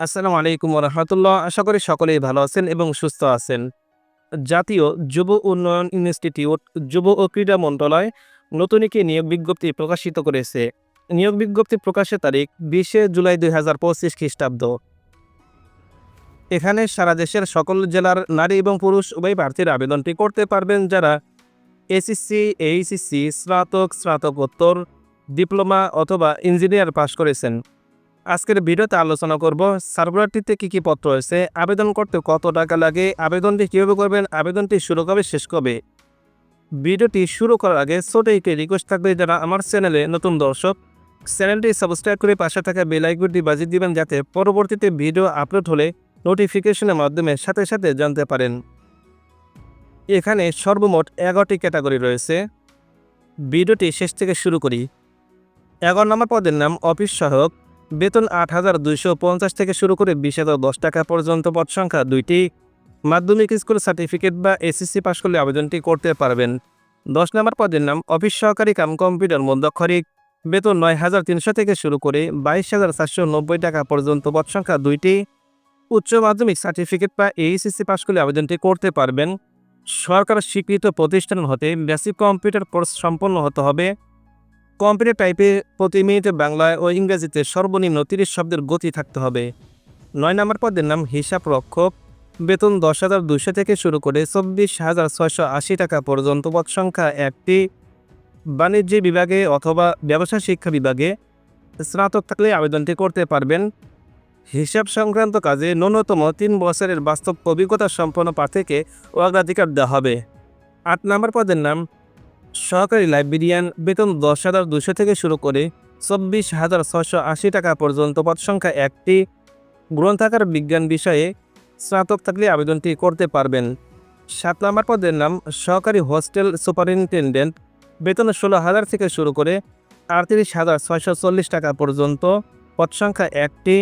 আসসালামু আলাইকুম রহমতুল্লাহ আশা করি সকলেই ভালো আছেন এবং সুস্থ আছেন। জাতীয় যুব উন্নয়ন ইনস্টিটিউট যুব ও ক্রীড়া মন্ত্রণালয় নতুন একটি নিয়োগ বিজ্ঞপ্তি প্রকাশিত করেছে। নিয়োগ বিজ্ঞপ্তি প্রকাশের তারিখ বিশে জুলাই দুই হাজার পঁচিশ খ্রিস্টাব্দ। এখানে সারা দেশের সকল জেলার নারী এবং পুরুষ উভয় প্রার্থীর আবেদনটি করতে পারবেন যারা এসএসসি, এইচএসসি, স্নাতক, স্নাতকোত্তর, ডিপ্লোমা অথবা ইঞ্জিনিয়ার পাশ করেছেন। আজকের ভিডিওতে আলোচনা করব সার্কুলারটিতে কী কী পত্র রয়েছে, আবেদন করতে কত টাকা লাগে, আবেদনটি কীভাবে করবেন, আবেদনটি শুরু কবে, শেষ কবে? ভিডিওটি শুরু করার আগে ছোট একটি রিকোয়েস্ট থাকবে যারা আমার চ্যানেলে নতুন দর্শক। চ্যানেলটি সাবস্ক্রাইব করে পাশে থাকা বেল আইকনটি বাজিয়ে দিবেন যাতে পরবর্তীতে ভিডিও আপলোড হলে নোটিফিকেশনের মাধ্যমে সাথে সাথে জানতে পারেন। এখানে সর্বমোট এগারোটি ক্যাটাগরি রয়েছে। ভিডিওটি শেষ থেকে শুরু করি। এগারো নম্বর পদের নাম অফিস সহায়ক। বেতন আট হাজার দুইশো পঞ্চাশ থেকে শুরু করে বিশ হাজার দশ টাকা পর্যন্ত পদ সংখ্যা দুইটি। মাধ্যমিক স্কুল সার্টিফিকেট বা এসএসসি পাশ করলে আবেদনটি করতে পারবেন। দশ নম্বর পদের নাম, অফিস সহকারী কাম কম্পিউটার মধ্যক্ষরিক বেতন নয় হাজার তিনশো থেকে শুরু করে বাইশ হাজার চারশো নব্বই টাকা পর্যন্ত পদ সংখ্যা দুইটি। উচ্চ মাধ্যমিক সার্টিফিকেট বা এইচএসসি পাশ করলে আবেদনটি করতে পারবেন। সরকার স্বীকৃত প্রতিষ্ঠান হতে বেসিক কম্পিউটার কোর্স সম্পন্ন হতে হবে। কম্পিউটার টাইপে প্রতি মিনিটে বাংলায় ও ইংরেজিতে সর্বনিম্ন তিরিশ শব্দের গতি থাকতে হবে। নয় নম্বর পদের নাম হিসাব রক্ষক। বেতন দশ হাজার দুশো থেকে শুরু করে চব্বিশ হাজার ছয়শো আশি টাকা পর্যন্ত পদ সংখ্যা একটি। বাণিজ্য বিভাগে অথবা ব্যবসা শিক্ষা বিভাগে স্নাতক থাকলে আবেদনটি করতে পারবেন। হিসাব সংক্রান্ত কাজে ন্যূনতম তিন বছরের বাস্তব অভিজ্ঞতা সম্পন্ন প্রার্থীকে অগ্রাধিকার দেওয়া হবে। আট নম্বর পদের নাম সহকারী লাইব্রেরিয়ান বেতন দশ হাজার দুশো থেকে শুরু করে চব্বিশ হাজার ছশো আশি টাকা পর্যন্ত পদ সংখ্যা একটি। গ্রন্থাগার বিজ্ঞান বিষয়ে স্নাতক থাকলে আবেদনটি করতে পারবেন। সাত নম্বর পদের নাম, সহকারী হোস্টেল সুপারিনটেন্ডেন্ট। বেতন ষোলো হাজার থেকে শুরু করে আটত্রিশ হাজার ছয়শো চল্লিশ টাকা পর্যন্ত পদ সংখ্যা একটি।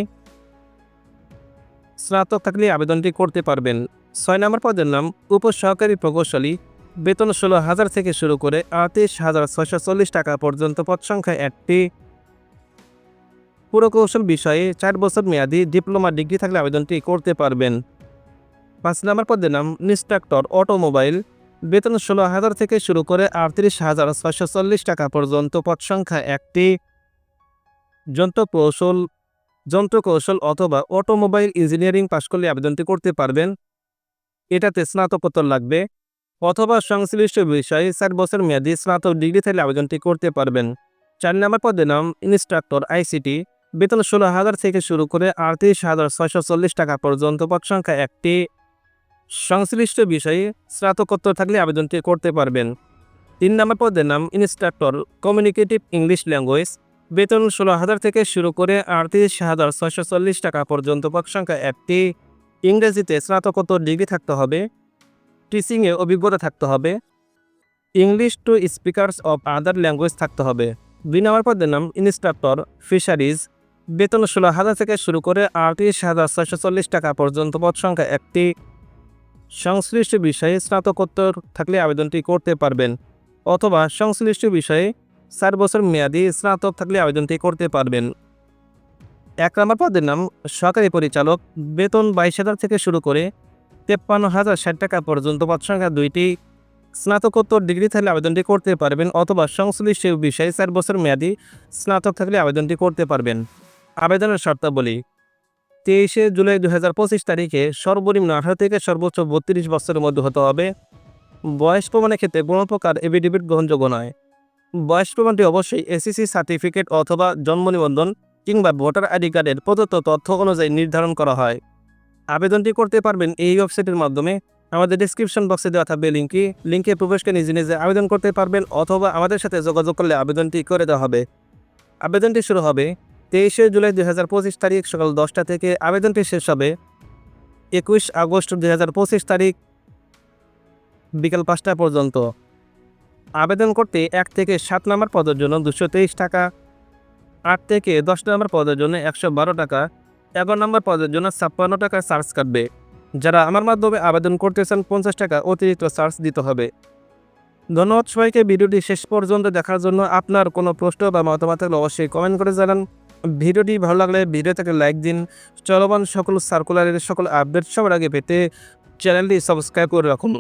স্নাতক থাকলে আবেদনটি করতে পারবেন। ছয় নম্বর পদের নাম উপসহকারী প্রকৌশলী। বেতন ষোলো হাজার থেকে শুরু করে আটত্রিশ হাজার ছয়শো চল্লিশ টাকা পর্যন্ত পদ সংখ্যা একটি। পুরকৌশল বিষয়ে চার বছর মেয়াদি ডিপ্লোমা ডিগ্রি থাকলে আবেদনটি করতে পারবেন। পাঁচ নম্বর পদের নাম ইনস্ট্রাক্টর অটোমোবাইল। বেতন ষোলো হাজার থেকে শুরু করে আটত্রিশ হাজার ছয়শো চল্লিশ টাকা পর্যন্ত পদ সংখ্যা একটি। যন্ত্রকৌশল যন্ত্রকৌশল অথবা অটোমোবাইল ইঞ্জিনিয়ারিং পাশ করলে আবেদনটি করতে পারবেন। এটাতে স্নাতকোত্তর লাগবে। অথবা সংশ্লিষ্ট বিষয়ে চার বছর মেয়াদি স্নাতক ডিগ্রি থাকলে আবেদনটি করতে পারবেন। চার নম্বর পদের নাম ইনস্ট্রাক্টর আইসিটি। বেতন ষোলো হাজার থেকে শুরু করে আটত্রিশ হাজার ছয়শো চল্লিশ টাকা পর্যন্ত পদ সংখ্যা একটি। সংশ্লিষ্ট বিষয়ে স্নাতকোত্তর থাকলে আবেদনটি করতে পারবেন। তিন নম্বর পদের নাম ইনস্ট্রাক্টর কমিউনিকেটিভ ইংলিশ ল্যাঙ্গুয়েজ। বেতন ষোলো হাজার থেকে শুরু করে আটত্রিশ হাজার ছয়শো চল্লিশ টাকা পর্যন্ত পদ সংখ্যা একটি। ইংরেজিতে স্নাতকোত্তর ডিগ্রি থাকতে হবে। টিচিংয়ে অভিজ্ঞতা থাকতে হবে। English to speakers of other language থাকতে হবে। দুই নম্বর পদের নাম ইনস্ট্রাক্টর ফিশারিজ বেতন ষোলো হাজার থেকে শুরু করে আটত্রিশ হাজার ছয়শো চল্লিশ টাকা পর্যন্ত পদ সংখ্যা একটি। সংশ্লিষ্ট বিষয়ে স্নাতকোত্তর থাকলে আবেদনটি করতে পারবেন। অথবা সংশ্লিষ্ট বিষয়ে চার বছর মেয়াদি স্নাতক থাকলে আবেদনটি করতে পারবেন। এক নম্বর পদের নাম সরকারি পরিচালক। বেতন বাইশ হাজার থেকে শুরু করে তেপ্পান্ন হাজার ষাট টাকা পর্যন্ত পদ সংখ্যা দুইটি স্নাতকোত্তর ডিগ্রি থাকলে আবেদনটি করতে পারবেন অথবা সংশ্লিষ্ট বিষয়ে চার বছর মেয়াদি স্নাতক থাকলে আবেদনটি করতে পারবেন। আবেদনের শর্তাবলী, তেইশে জুলাই দু হাজার পঁচিশ তারিখে সর্বনিম্ন আঠারো থেকে সর্বোচ্চ বত্রিশ বছরের মধ্যে হতে হবে। বয়স প্রমাণের ক্ষেত্রে কোনো প্রকার এফিডেভিট গ্রহণযোগ্য নয়। বয়স প্রমাণটি অবশ্যই এসিসি সার্টিফিকেট অথবা জন্ম নিবন্ধন কিংবা ভোটার আইডি কার্ডের প্রদত্ত তথ্য অনুযায়ী নির্ধারণ করা হয়। আবেদনটি করতে পারবেন এই ওয়েবসাইটের মাধ্যমে। আমাদের ডিসক্রিপশন বক্সে দেওয়া থাকবে লিঙ্কটি। লিঙ্কে প্রবেশকে নিজে নিজে আবেদন করতে পারবেন অথবা আমাদের সাথে যোগাযোগ করলে আবেদনটি করে দেওয়া হবে। আবেদনটি শুরু হবে তেইশে জুলাই দুই হাজার পঁচিশ তারিখ সকাল দশটা থেকে। আবেদনটি শেষ হবে একুশ আগস্ট দুই হাজার পঁচিশ তারিখ বিকাল পাঁচটা পর্যন্ত। আবেদন করতে এক থেকে সাত নম্বর পদের জন্য দুশো তেইশ টাকা, আট থেকে দশ নম্বর পদের জন্য একশো বারো টাকা এগারো নম্বর পদের জন্য ছাপ্পান্ন টাকা চার্জ কাটবে। যারা আমার মাধ্যমে আবেদন করতেছেন পঞ্চাশ টাকা অতিরিক্ত চার্জ দিতে হবে। ধন্যবাদ সবাইকে, ভিডিওটি শেষ পর্যন্ত দেখার জন্য আপনার কোনো প্রশ্ন বা মতামত থাকলে অবশ্যই কমেন্ট করে জানান। ভিডিওটি ভালো লাগলে ভিডিও থেকে লাইক দিন। চলমান সকল সার্কুলারের সকল আপডেট সবার আগে পেতে চ্যানেলটি সাবস্ক্রাইব করে রাখুন।